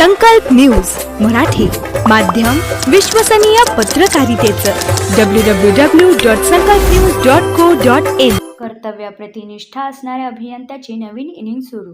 संकल्प न्यूज मराठी माध्यम विश्वसनीय पत्रकारितेचं. W W W dot Sankalp news dot co dot in कर्तव्य प्रतिनिष्ठा असणाऱ्या अभियंत्याची नवीन इनिंग सुरू.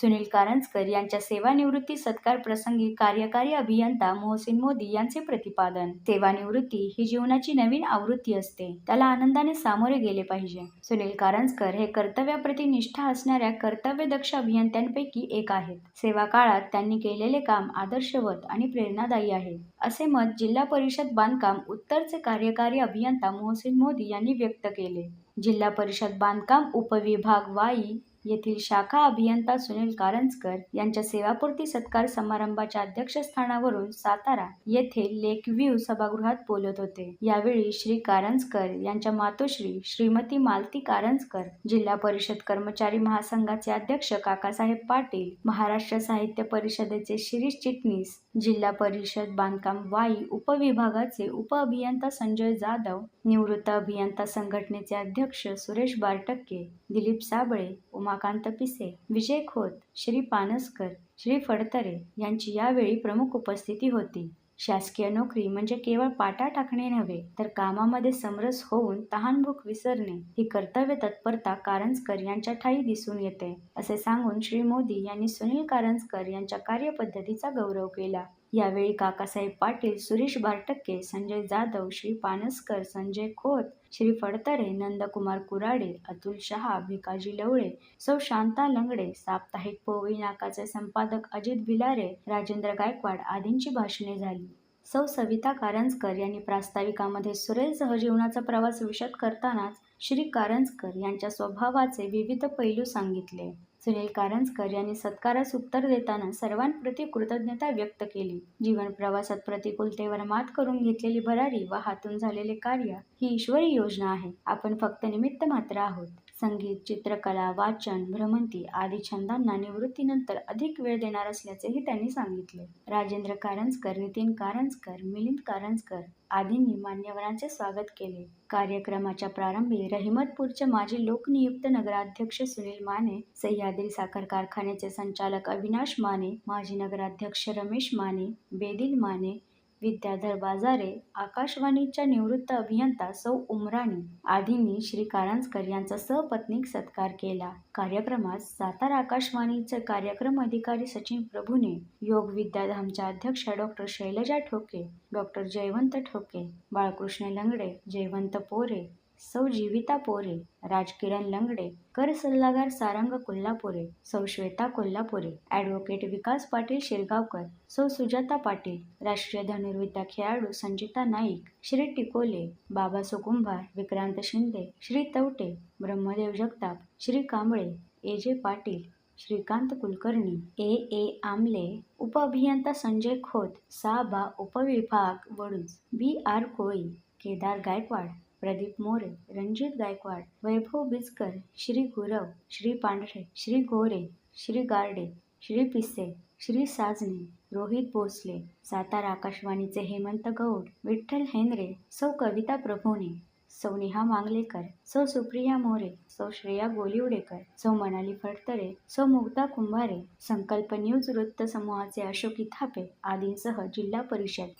सुनील कारंजकर यांच्या सेवानिवृत्ती सत्कार प्रसंगी कार्यकारी अभियंता मोहसिन मोदी यांचे प्रतिपादन. सेवानिवृत्ती ही जीवनाची नवीन आवृत्ती असते. त्याला आनंदाने सामोरे गेले पाहिजे. सुनील कारंजकर हे कर्तव्याप्रती निष्ठा असणाऱ्या कर्तव्यदक्ष अभियंत्यांपैकी एक आहेत. सेवा काळात त्यांनी केलेले काम आदर्शवत आणि प्रेरणादायी आहे. असे मत जिल्हा परिषद बांधकाम उत्तरचे कार्यकारी अभियंता मोहसिन मोदी यांनी व्यक्त केले. जिल्हा परिषद बांधकाम उपविभाग वाई येथील शाखा अभियंता सुनील कारंजकर यांच्या सेवापूर्ती सत्कार समारंभाच्या अध्यक्षस्थानावरून सातारा येथे लेक व्ह्यू सभागृहात बोलत होते. यावेळी श्री कारंजकर यांच्या मातोश्री श्रीमती मालती कारंजकर जिल्हा परिषद कर्मचारी महासंघाचे अध्यक्ष काकासाहेब पाटील महाराष्ट्र साहित्य परिषदेचे शिरीष चिटणीस जिल्हा परिषद बांधकाम वाई उपविभागाचे उपअभियंता संजय जाधव निवृत्त अभियंता संघटनेचे अध्यक्ष सुरेश बारटक्के दिलीप साबळे उमाकांत पिसे विजय खोत श्री पानसकर श्री फडतरे यांची यावेळी प्रमुख उपस्थिती होती. शासकीय नोकरी म्हणजे केवळ पाटा टाकणे नव्हे तर कामामध्ये समरस होऊन तहानभूक विसरणे ही कर्तव्य तत्परता कारंजकर यांच्या ठायी दिसून येते असे सांगून श्री मोदी यांनी सुनील कारंजकर यांच्या कार्यपद्धतीचा गौरव केला. यावेळी काकासाहेब पाटील सुरेश बारटक्के संजय जाधव श्री पानसकर संजय खोत श्री फडतरे नंदकुमार कुराडे अतुल शहा भिकाजी लवळे सौ शांता लंगडे साप्ताहिक पोवई नाकाचे संपादक अजित भिलारे राजेंद्र गायकवाड आदींची भाषणे झाली. सौ सविता कारंजकर यांनी प्रास्ताविकामध्ये सुरेल सहजीवनाचा प्रवास विशद करतानाच श्री कारंजकर यांच्या स्वभावाचे विविध पैलू सांगितले. सुनील कारंजकर यांनी सत्कारास उत्तर देताना सर्वांप्रती कृतज्ञता व्यक्त केली. जीवन प्रवासात प्रतिकूलतेवर मात करून घेतलेली भरारी व हातून झालेले कार्य ही ईश्वरी योजना आहे. आपण फक्त निमित्त मात्र आहोत. संगीत चित्रकला वाचन भ्रमंती आदी छंदांना निवृत्तीनंतर अधिक वेळ देणार असल्याचेही त्यांनी सांगितले. राजेंद्र कारंजकर नितीन कारंजकर मिलिंद कारंजकर आदींनी मान्यवरांचे स्वागत केले. कार्यक्रमाच्या प्रारंभी रहिमतपूरचे माजी लोकनियुक्त नगराध्यक्ष सुनील माने सह्याद्री साखर कारखान्याचे संचालक अविनाश माने माजी नगराध्यक्ष रमेश माने बेदिल माने विद्याधर बाजारे आकाशवाणीच्या निवृत्त अभियंता सौ उमराणी आदींनी श्री कारंजकर यांचा सहपत्नीक सत्कार केला. कार्यक्रमात सातारा आकाशवाणीचे कार्यक्रम अधिकारी सचिन प्रभूने योग विद्याधामच्या अध्यक्षा डॉक्टर शैलजा ठोके डॉक्टर जयवंत ठोके बाळकृष्ण लंगडे जयवंत पोरे सौ जीविता पोरे राजकिरण लंगडे कर सल्लागार सारंग कोल्हापुरे सौ श्वेता कोल्हापुरे ॲडव्होकेट विकास पाटील शिरगावकर सौ सुजाता पाटील राष्ट्रीय धनुर्विद्या खेळाडू संजिता नाईक श्री टिकोले बाबा सुकुंभार विक्रांत शिंदे श्री तवटे ब्रह्मदेव जगताप श्री कांबळे ए जे पाटील श्रीकांत कुलकर्णी ए ए आमले उपअभियंता संजय खोत सा बा उपविभाग वडूज बी आर कोळी केदार गायकवाड प्रदीप मोरे रणजित गायकवाड वैभव बिजकर श्री गुरव श्री पांढरे श्री गोरे श्री गार्डे श्री पिसे श्री साजने रोहित भोसले सातारा आकाशवाणीचे हेमंत गौड विठ्ठल हेनरे सौ कविता प्रभूने. सौ नेहा मांगलेकर सौ सुप्रिया मोरे सौ श्रेया गोलिवडेकर सौ मनाली फडतरे सौ मुग्धा कुंभारे संकल्प न्यूज वृत्त समूहाचे अशोकी थापे आदींसह जिल्हा परिषद.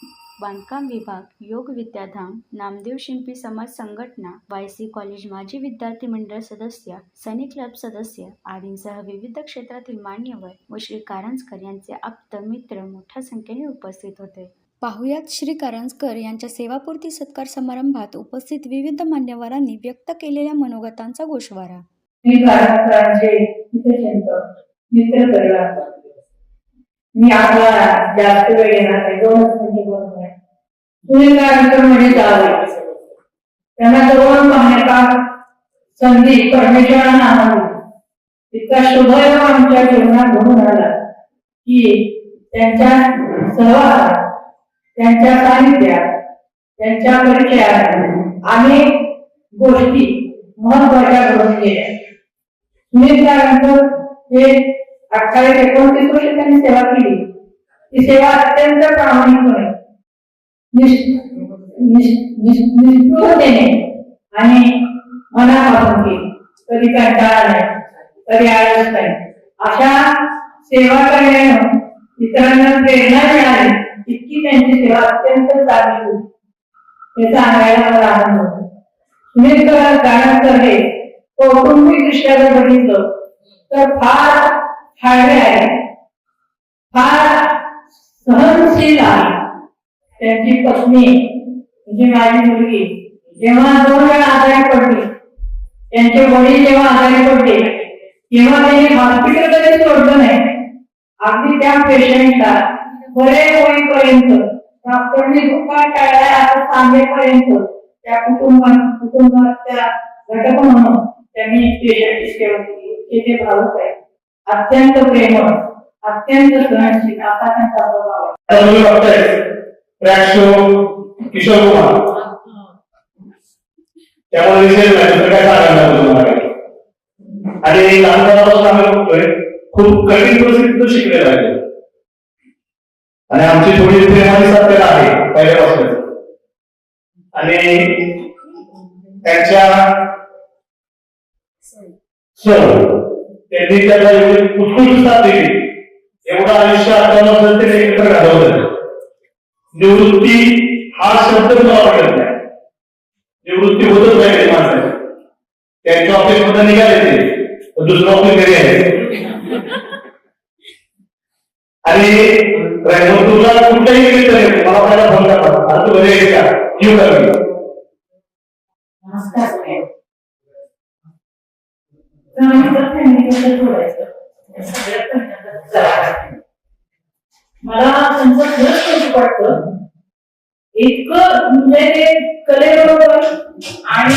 बांधकाम विभाग योग विद्याधाम नामदेव शिंपी समाज संघटना वायसी कॉलेज माजी विद्यार्थी मंडळ सदस्य सनी क्लब सदस्य आदींसह विविध क्षेत्रातील मान्यवर व श्री कारंजकर यांचे आप्त मित्र मोठ्या संख्येने उपस्थित होते. पाहुयात श्री कारंजकर यांच्या सेवापूर्ती सत्कार समारंभात उपस्थित विविध मान्यवरांनी व्यक्त केलेल्या मनोगतांचा गोषवारा. मी हितचिंत मित्र परिवार मी जास्त वेळ येणार नाही दोनच मिनिटे बोलणार आहे. सुनील म्हणजे त्यांना जवळून पाहण्याचा संधी परमेश्वरानं इतका शुभयोग आमच्या जीवनात घडून आला की त्यांच्या सहवासात त्यांच्या साहित्यात त्यांच्या परिचयात अनेक गोष्टी महत्त्वाच्या घडून गेल्या सुनील कारंजकर हे अठ्ठावीस एकोणतीस वर्ष त्यांनी सेवा केली. ती सेवा अत्यंत प्रामाणिकपणे निष्- निष्ठुरतेने आणि मनापासून केली. कधी कंटाळा नाही कधी आळस नाही. अशा सेवा करण्यानं इतरांना प्रेरणा मिळाली. इतकी त्यांची सेवा अत्यंत चांगली होती. हे सांगायला मला आनंद होतो. सुनील गाणं हे कौटुंबिकदृष्ट्या जर बघितलं तर फार हाडे आहे. फार सहनशील आहे. त्यांची पत्नी म्हणजे माझी मुलगी जेव्हा दोन वेळा आजारी पडली त्यांचे वडील जेव्हा आजारी पडले तेव्हा त्यांनी हॉस्पिटलमध्ये सोडलं नाही. अगदी त्या पेशंटला बरे होईपर्यंत डॉक्टरने दुकान टाळलाय असं सांगेपर्यंत त्या कुटुंबात कुटुंबाच्या घटक म्हणून त्यांनी पेशंटची सेवा केली. ते भावूक आहे. अत्यंत प्रेमळ अत्यंत सहनशील आता त्यांचा स्वभाव आहे. किशोर कुमार. त्यामुळे विषय नाही काय सांगायला तुम्हाला? आणि लहानपणापासून आम्ही बघतोय खूप कठीण परिस्थितीतून शिकलेला आहे. आणि आमची थोडी प्रेमाची सत्य आहे पहिल्यापासून आणि त्यांच्या सर त्यांनी त्याला उत्कृष्ट साथ दिली. एवढं आयुष्य अठ्ठावन्न वर्ष त्यांनी एकत्र घालवलं. निवृत्ती हा शब्द मला वाटत नाही. निवृत्ती होतच नाही माणसाची त्यांच्या ऑफिसमध्ये निघाले ते. दुसरं ऑफिस घरी आहे आणि तुला कुठल्याही गेली तरी मला पहिला फोन करतात आता तू घरी आहे का? येऊ का मला त्यांचं खरंच कौतुक वाटतं. इतकं म्हणजे ते कलेबरोबर आणि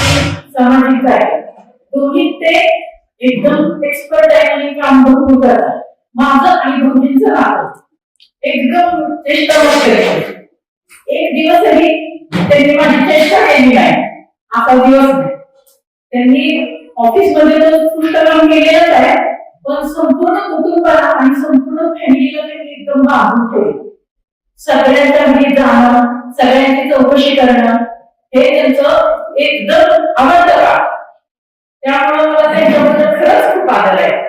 सामाजिक कार्य दोन्ही ते एकदम एक्सपर्ट आहे आणि काम बघून करतात. माझं आणि भाऊजींचं नातं. एकदम चेष्टा केलं एक दिवसही त्यांनी माझी चेष्टा केली नाही. असा दिवस नाही. त्यांनी ऑफिसमध्ये तर उत्कृष्ट काम केलेलंच आहे पण संपूर्ण कुटुंबाला आणि संपूर्ण फॅमिलीला त्यांनी एकदम बांधून ठेवलं. सगळ्यांच्या घरी जाणं सगळ्यांची चौकशी करणं हे त्यांचं एकदम आवडतं का त्यामुळे मला त्यांच्याबद्दल खरंच खूप आदर आहे.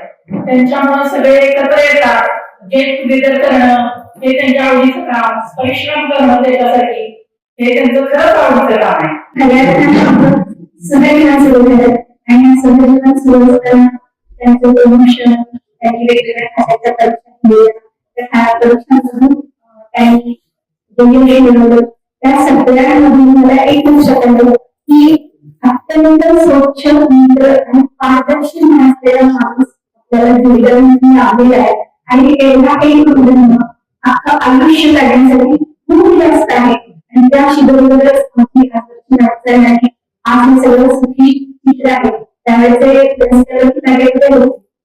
त्यांच्यामुळे सगळे एकत्र येतात. गेट टुगेदर करणं हे त्यांच्या आवडीचं काम परिश्रम करणं त्याच्यासाठी हे त्यांचं खरंच आवडीचं काम आहे. सगळ्यांना सुरू झालं आणि सगळ्यांना सुरू असताना त्यांचं प्रमोशन त्यांनी वेगवेगळ्या खात्याच्या परीक्षा दिल्या त्या परीक्षांमधून त्यांनी मिळवलं त्या सगळ्यांमधून मला एक लक्षात आलं की अत्यंत स्वच्छ मित्र आणि पारदर्शी असलेला माणूस आपल्याला जीवनामध्ये लाभलेला आहे. आणि एवढा काही कुटुंब अख्खं आयुष्य काढण्यासाठी खूप जास्त आहे. आणि त्या बरोबरच आपली आदर्श वाटचाल आहे. आज हे सगळं सुखी चित्र आहे. त्यावेळेचे पण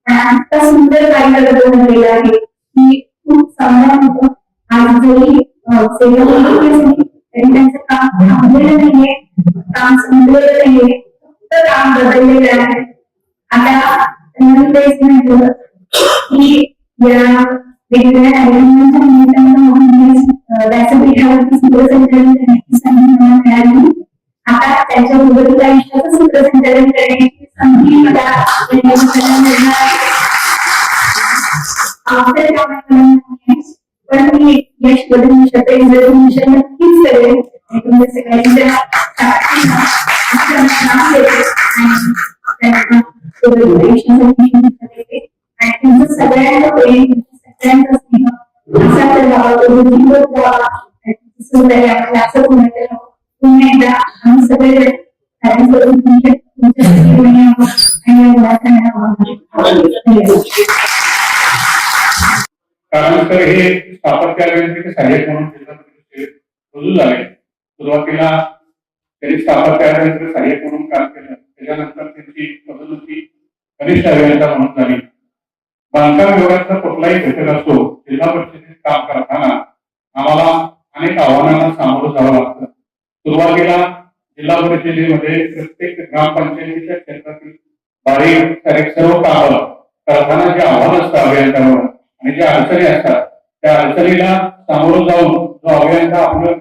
आता सुंदर कार्य बनलेलं आहे की खूप चांगला होतं. आज जरी सेवा तरी त्यांचं काम थांबलेलं नाहीये. काम संपलेलं नाहीये. फक्त काम बदललेलं आहे. आता त्यांनी तेच म्हटलं की या वेगवेगळ्या कार्यक्रमांच्या निमित्तानं व्यासपीठावरती सूत्रसंचालन करण्याची संधी मला मिळाली आता त्यांच्या मुलगीत आयुष्याचं सूत्रसंचालन करण्याची संधी मला या निमित्तानं मिळणार आहे. आपल्या कामाप्रमाणे आहे. पण मी यश बदलू शकेल जर मिशन नक्कीच करेल आणि तुमच्या सगळ्यांच्या कारणकर हे स्थापत्य अभियांत्रिक सहाय्यक म्हणून जिल्हा रुजू झाले सुरुवातीला त्यांनी स्थापत्य अभियांत्रिक सहाय्यक म्हणून काम केलं कनिष्ठ अभियंता म्हणून झाली बांधकाम विभागाचा कुठलाही घटक असतो जिल्हा परिषदेत काम करताना आम्हाला अनेक आव्हानांना सामोरं जावं लागतं. सुरुवातीला जिल्हा परिषदेमध्ये प्रत्येक ग्रामपंचायतीच्या क्षेत्रातील बारीक सारीक सर्व कामं करताना जे आव्हान असतं अभियंत्यावर आणि ज्या अडचणी असतात त्या अडचणीला सामोरं जाऊन जो अभियंता आपलं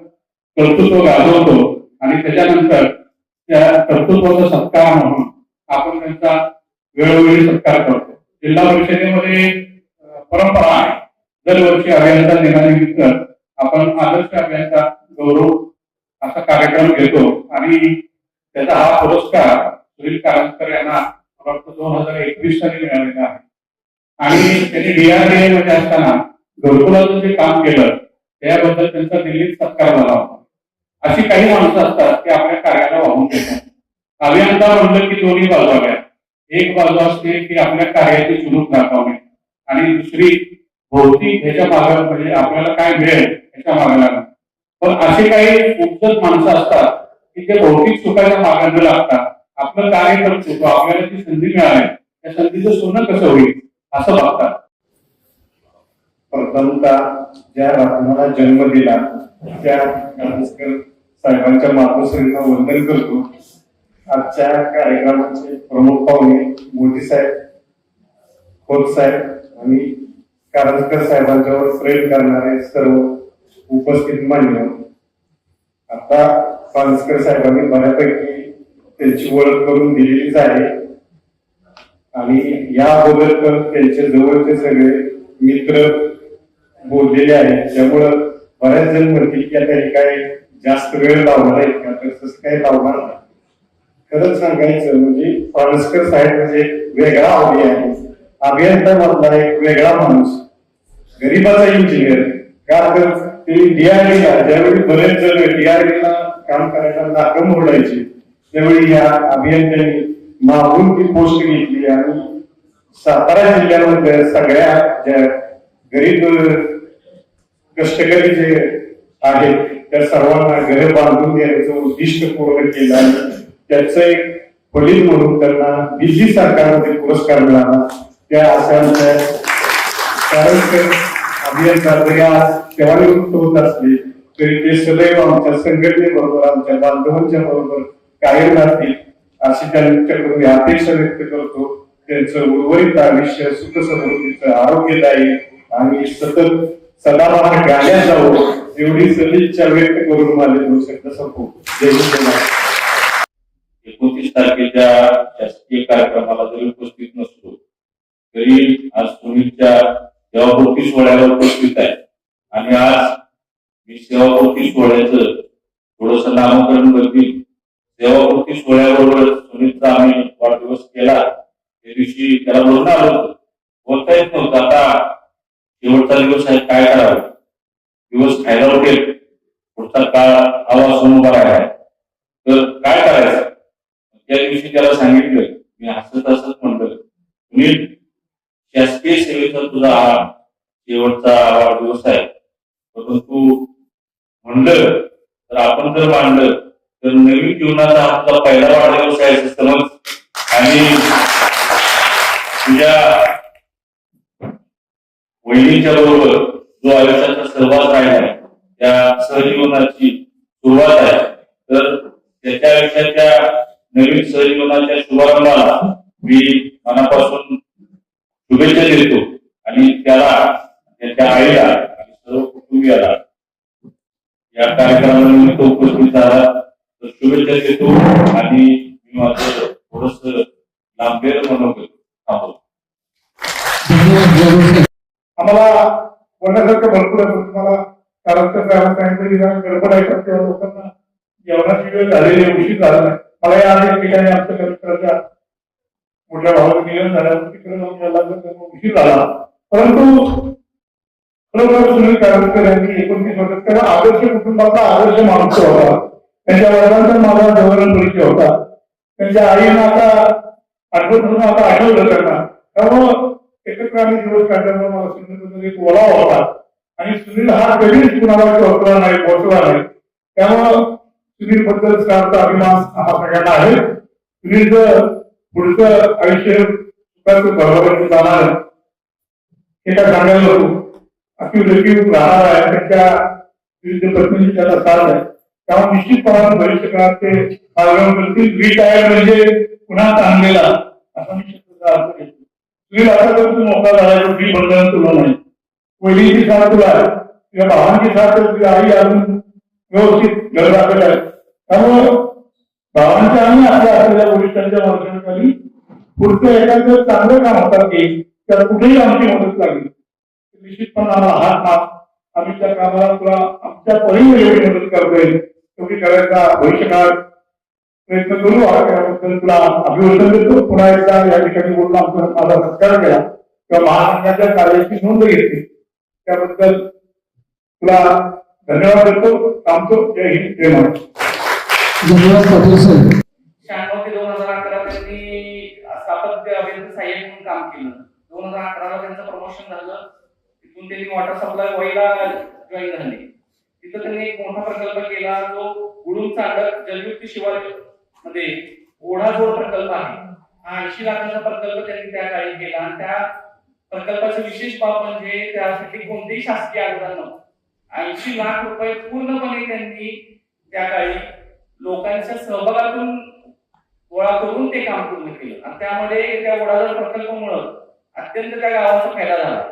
कर्तृत्व गाजवतो आणि त्याच्यानंतर त्या कर्तृत्वाचा सत्कार म्हणून आपण त्यांचा वेळोवेळी सत्कार करतो. जिल्हा परिषदेमध्ये परंपरा आहे. दरवर्षी अभियंता दिनानिमित्त आपण आदर्श अभियंता गौरव असा कार्यक्रम घेतो. आणि त्याचा हा पुरस्कार सुनील कारंजकर यांना फक्त दोन हजार एकवीस साली मिळालेला आहे. आणि त्यांनी डीआरडीए मध्ये असताना घरकुलाचं जे काम केलं त्याबद्दल त्यांचा दिल्लीत सत्कार झाला होता. अशी काही माणसं असतात की आपल्या कार्याला वाहून घेतात अभियंता म्हणलं की दोन्ही बाजू आल्या एक बाजू असते की आपल्या कार्याची चुनूक दाखवणे आणि दुसरी भौतिक ह्याच्या मागे म्हणजे आपल्याला काय मिळेल ह्याच्या मागे पण असे काही उपजत माणसं असतात की ते भौतिक सुखाच्या मागे लागतात आपलं कार्य करतो आपल्याला ती संधी मिळाली त्या संधीचं सोनं कसं होईल असं बघतात. प्रथमतः ज्या रत्नाला जन्म दिला त्या साहेबांच्या मातोश्रींना वंदन करतो. आजच्या कार्यक्रमाचे प्रमुख पाहुणे मोदी साहेब खोत साहेब आणि कारंजकर साहेबांच्यावर प्रेम करणारे सर्व उपस्थित मान्य. आता कारंजकर साहेबांनी बऱ्यापैकी त्यांची ओळख करून दिलेलीच आहे. आणि या अगोदर पण त्यांच्या जवळचे सगळे मित्र बोललेले आहेत. त्यामुळं बऱ्याच जण म्हणतील की आता हे काय जास्त वेळ लावणार आहे का? तर तसं काही लावणार नाही. खरंच सांगायचं म्हणजे पाणसकर साहेब म्हणजे वेगळा अभियान आहे अभियंता मधला एक वेगळा माणूस. गरीबाचा इंजिनियर का तर ते डीआरडीला ज्यावेळी बरेच जण डीआरडीला काम करायला नाकं मोडायचे त्यावेळी या अभियंत्यांनी मागून ती पोस्ट घेतली आणि सातारा जिल्ह्यामध्ये सगळ्या ज्या गरीब कष्टकरी जे आहेत त्या सर्वांना घर बांधून देण्याचं उद्दिष्ट पूर्ण केलं आणि त्याचं एक वडील म्हणून त्यांना दिल्ली सरकारमध्ये पुरस्कार मिळाला. त्या अशा कारण अभियंता जरी आज सेवानिवृत्त होत असले तरी ते सदैव आमच्या संघटनेबरोबर आमच्या बांधवांच्या बरोबर कायम राहतील अशी त्यांच्याकडून मी अपेक्षा व्यक्त करतो. त्यांचं उर्वरित आयुष्य सुख समृद्धीचं आरोग्यदायी आणि सतत सदाबहार गाड्या जावं एवढी सदिच्छा व्यक्त करून माझे दोन शब्द संपवतो जय हिंद. एकोणतीस तारखेच्या शासकीय कार्यक्रमाला जरी उपस्थित नसतो तरी आज सुनीलच्या सेवापूर्ती सोहळ्याला उपस्थित आहे. आणि आज मी सेवापूर्ती सोहळ्याचं थोडस नामकरण करतील. सेवापूर्ती सोहळ्याबरोबर सुनीलचा आम्ही वाढदिवस केला. त्या दिवशी त्याला बोलणं आलो होतो. बोलता येत नव्हतं. आता शेवटचा दिवस आहे काय करावं? दिवस खायला उठेल. पुढचा काळ आवाज समोर आहे. तर काय करायचं? त्या दिवशी त्याला सांगितलं मी हसत हसत म्हणलं सुनील शासकीय सेवेचा तुझा हा शेवटचा वाढदिवस आहे. परंतु म्हणलं तर आपण जर मांडलं तर नवीन जीवनाचा आपला पहिला वाढदिवस आहे असं समज. आणि तुझ्या वहिनीच्या बरोबर जो आयुष्याचा सहभाग राहिला त्या सहजीवनाची सुरुवात आहे. तर त्याच्या आयुष्याच्या नवीन सहजीवनाच्या शुभारंभाला मी मनापासून शुभेच्छा देतो आणि त्याला त्याच्या आईला आणि सर्व कुटुंबियाला या कार्यक्रमानिमित्त उपस्थित झाला. तर शुभेच्छा देतो आणि मी माझं थोडस लांबेर म्हणून आम्हाला बोलण्यासारखं भरपूर आहे तुम्हाला कारण कसं सांगितलं काहीतरी गडबड आहे तेव्हा लोकांना जेवणाची वेळ झालेली उशीर झाला नाही. मला या अनेक ठिकाणी आमच्या कलेक्टरच्या मोठ्या भावाचं निधन झाल्यावर तिकडे जाऊन यायला लागलं उशीर झाला. परंतु खरोखर सुनील कारंजकर यांनी एकोणतीस वर्षात तेव्हा आदर्श कुटुंबाचा आदर्श माणूस होता. त्यांच्या वडिलांचा माझा जवळ परिचय होता. त्यांच्या आईनं आता आठवत म्हणून आता आठवलं त्यांना. त्यामुळं एकत्र आम्ही दिवस काढल्यामुळे मला सुनील एक ओलावा होता. आणि सुनील हा कधीच कुणाला टोचला नाही पोहोचला नाही. त्यामुळं सुनील बद्दल अभिमान आम्हा सगळ्यांना आहे. सुनीलचं पुढचं आयुष्य सुखाचं बरोबर जाणार एका सांगायला नको. अति लकीव राहणार आहे त्यांच्या विविध पत्नीची त्याला साथ आहे. त्यामुळे निश्चितपणाने भविष्य काळात ते मार्गावर करतील रिटायर म्हणजे पुन्हा चांगलेला असा मी शब्दाचा अर्थ घेतो. सुनील आता तर तू मोकळा झाला तो ती बंधन तुला नाही. वहिनीची साथ तुला आहे. तुझ्या भावांची साथ तुझी आई अजून व्यवस्थित घर राखत आहे. त्यामुळं भावांच्या आणि आपल्या असलेल्या वरिष्ठांच्या मार्गदर्शनाखाली पुढचं एखादं चांगलं काम होतात येईल त्याला कुठेही आमची मदत लागली. निश्चितपणे आम्हाला हात माग आम्ही त्या कामाला तुला आमच्या परीने एवढी मदत करतोय. तुम्ही करायचा भविष्यकाळ प्रयत्न करू त्याबद्दल तुला अभिवादन देतो. पुन्हा एकदा या ठिकाणी बोलून आमचा माझा सत्कार केला. किंवा महासंघाच्या कार्याची नोंद घेतली. त्याबद्दल तुला धन्यवाद देतो. थांबतो. जय हिंद. जय महाराष्ट्र. धन्यवाद पाटील साहेब शहाण्णव ते दोन हजार अकरा त्यांनी स्थापत्य अभियंता सहाय्यक म्हणून काम केलं. दोन हजार अकराला त्यांचं प्रमोशन झालं. तिथून त्यांनी वॉटर सप्लाय व्हायला जॉईन झाले. तिथं त्यांनी एक मोठा प्रकल्प केला जो गुडूम चांडक जलयुक्त शिवारमध्ये ओढा जोड प्रकल्प आहे. हा ऐंशी लाखाचा प्रकल्प त्यांनी त्या काळी केला. आणि त्या प्रकल्पाचं विशेष बाब म्हणजे त्यासाठी कोणतेही शासकीय अनुदान नव्हतं. ऐंशी लाख रुपये पूर्णपणे त्यांनी त्या काळी लोकांच्या सहभागातून गोळा करून ते काम पूर्ण केलं. आणि त्यामध्ये त्या ओढाजळ प्रकल्पामुळं अत्यंत त्या गावाचा फायदा झाला.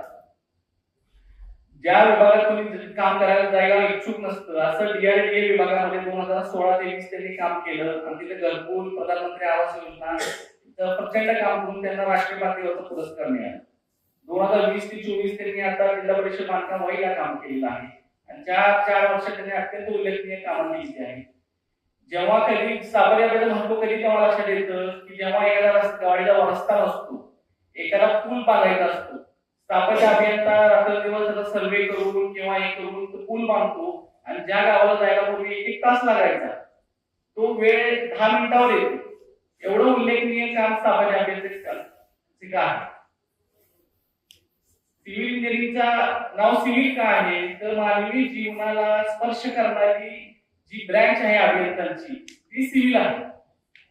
ज्या विभागात कोणी काम करायला जायला इच्छुक नसतं असं डीआरडीए विभागामध्ये दोन हजार सोळा तेवीस त्यांनी काम केलं आणि तिथे घरकुल प्रधानमंत्री आवास योजना प्रचंड काम करून त्यांना राष्ट्रीय पातळीवरचा पुरस्कार मिळाला. दोन हजार वीस ते चोवीस त्यांनी आता जिल्हा परिषद बांधकाम वहीला काम केलेलं आहे. आणि ज्या चार वर्षात त्यांनी अत्यंत उल्लेखनीय कामं केली आहे जेव्हा कधी साबरयाबद्दल म्हणतो कधी तेव्हा लक्षात येतं की जेव्हा एखादा रस्ता रस्ता नसतो एखादा पूल बांधायचा असतो स्थापत्य अभियंता रात्रदिवस त्याचा सर्वे करून किंवा हे करून तो पूल बांधतो आणि ज्या गावाला जायला पूर्वी एक एक तास लागायचा. तो वेळ दहा मिनिटावर येतो. एवढं उल्लेखनीय काम स्थापत्य अभियंत्याचे आहे. सिव्हिल इंजिनिअरिंगचा नाव सिव्हिल का आहे? तर मानवी जीवनाला स्पर्श करणारी जी ब्रँच आहे अभियंत्यांची ती सिव्हिल आहे.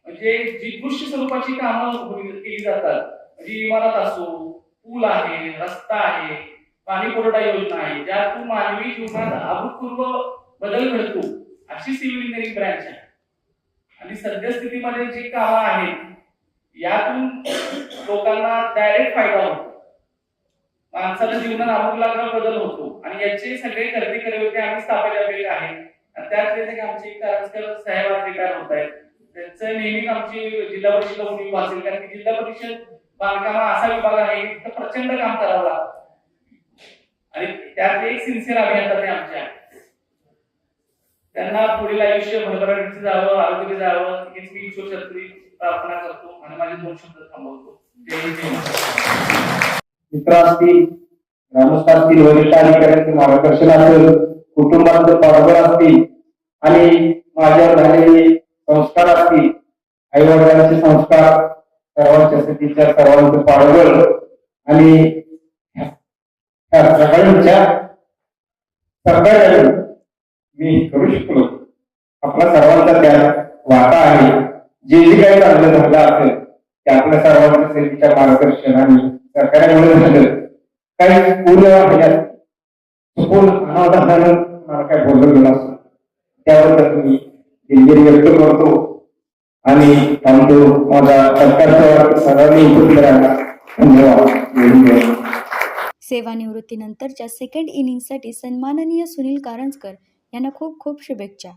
म्हणजे जी दृश्य स्वरूपाची कामं केली जातात म्हणजे इमारत असो पूल आहे रस्ता आहे पाणी पुरवठा योजना आहे ज्यातून मानवी जीवनात अभूतपूर्व बदल घडतो अशी सिव्हिल इंजिनिअरिंग ब्रँच आहे. आणि सद्यस्थितीमध्ये जी कामं आहेत यातून लोकांना डायरेक्ट फायदा होतो. माणसाच्या जीवनात आमूलाग्र बदल होतो. आणि याचे सगळे खरेदी करते आम्ही स्थापित केले आहेत. आणि त्यातले आमचे कारंजकर साहेब आज रिटायर होत आहेत त्यांचं आमची जिल्हा परिषद उणीव असेल कारण की जिल्हा परिषद बांधकामा असा विभाग आहे की तिथं प्रचंड काम करावं लागतं. आणि त्यात एक सिन्सिअर अभियंता ते आमचे आहेत. त्यांना पुढील आयुष्य भरभराटीचं जावं आरोग्य जावं हेच मी ईश्वर छत्री प्रार्थना करतो आणि माझे दोन शब्द थांबवतो. मित्र असतील ग्रामस्थ असतील वरिष्ठ अधिकाऱ्यांचे मार्गदर्शन असेल कुटुंबातले पाठबळ असतील आणि माझ्यावर झालेले संस्कार असतील आई वडिलांचे संस्कार सर्वांच्या स्थितीच्या सर्वांचं पाठबळ आणि सगळ्यांच्या सहकार्याने मी करू शकलो. आपला सर्वांचा त्यात वाटा आहे. जे जे काही चांगलं झालं असेल ते आपल्या सर्वांच्या सेवेच्या मार्गदर्शन आणि सरकारमुळे झालं. काही पूर्ण ह्याच्यात चुकून अनावधानानं मला काय बोललं गेलं त्याबद्दल मी दिलगिरी व्यक्त करतो. आणि थांबतो माझा सरकारचा सर्वांनी उपस्थित राहिला धन्यवाद. सेवानिवृत्तीनंतरच्या सेकंड इनिंगसाठी सन्माननीय सुनील कारंजकर यांना खूप खूप शुभेच्छा.